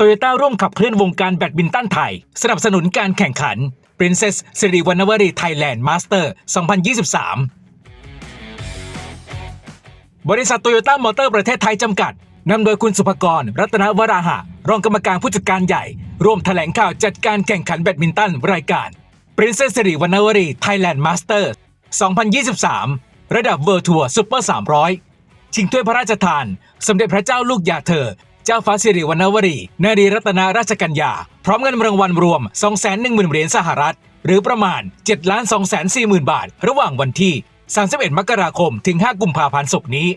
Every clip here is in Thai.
โตโยต้าร่วมขับเคลื่อนวงการแบดมินตันไทย สนับสนุนการแข่งขัน Princess สิริวัณวรีไทยแลนด์มาสเตอร์2023 บริษัทโตโยต้ามอเตอร์ประเทศไทยจำกัดนำโดยคุณสุภกร รัตนวราหะ รองกรรมการผู้จัดการใหญ่ ร่วมแถลงข่าวจัดการแข่งขันแบดมินตันรายการ Princess สิริวัณวรีไทยแลนด์มาสเตอร์2023 ระดับเวอร์ทัวร์ซุปเปอร์300 ชิงถ้วยพระราชทาน สมเด็จพระเจ้าลูกยาเธอ เจ้าฟ้าสิริวัณวรีนารีรัตนาราชกัญญา พร้อมเงินรางวัลรวม 210,000 เหรียญสหรัฐ หรือประมาณ 7 2 4 0 0 0 0 บาท ระหว่างวันที่ 31 มกราคมถึง 5 กุมภาพันธ์ศกนี้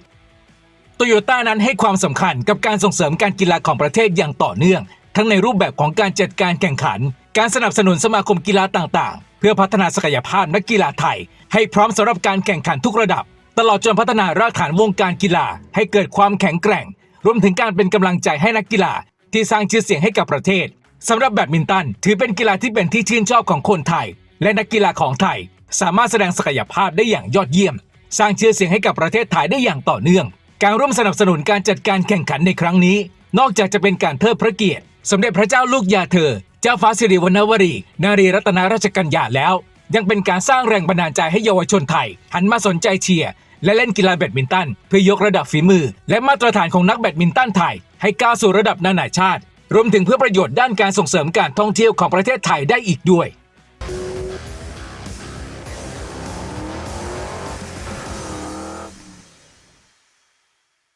โตโยต้านั้นให้ความสำคัญกับการส่งเสริมการกีฬาของประเทศอย่างต่อเนื่อง ทั้งในรูปแบบของการจัดการแข่งขัน การสนับสนุนสมาคมกีฬาต่างๆ เพื่อพัฒนาศักยภาพนักกีฬาไทย ให้พร้อมสำหรับการแข่งขันทุกระดับ ตลอดจนพัฒนารากฐานวงการกีฬาให้เกิดความแข็งแกร่ง รวมถึงการเป็นกำลังใจให้นักกีฬาที่สร้างชื่อเสียงให้กับประเทศสำหรับแบดมินตัน ถือเป็นกีฬาที่เป็นที่ชื่นชอบของคนไทย และนักกีฬาของไทย สามารถแสดงศักยภาพได้อย่างยอดเยี่ยม สร้างชื่อเสียงให้กับประเทศไทยได้อย่างต่อเนื่อง การร่วมสนับสนุนการจัดการแข่งขันในครั้งนี้ นอกจากจะเป็นการเทิดพระเกียรติ สมเด็จพระเจ้าลูกยาเธอ เจ้าฟ้าสิริวัณวรี นารีรัตนราชกัญญาแล้ว ยังเป็นการสร้างแรงบันดาลใจให้เยาวชนไทย หันมาสนใจเชียร์ และเล่นกีฬาแบดมินตัน เพื่อยกระดับฝีมือ และมาตรฐานของนักแบดมินตันไทย ให้ก้าวสู่ระดับนานาชาติ รวมถึงเพื่อประโยชน์ด้านการส่งเสริมการท่องเที่ยวของประเทศไทยได้อีกด้วย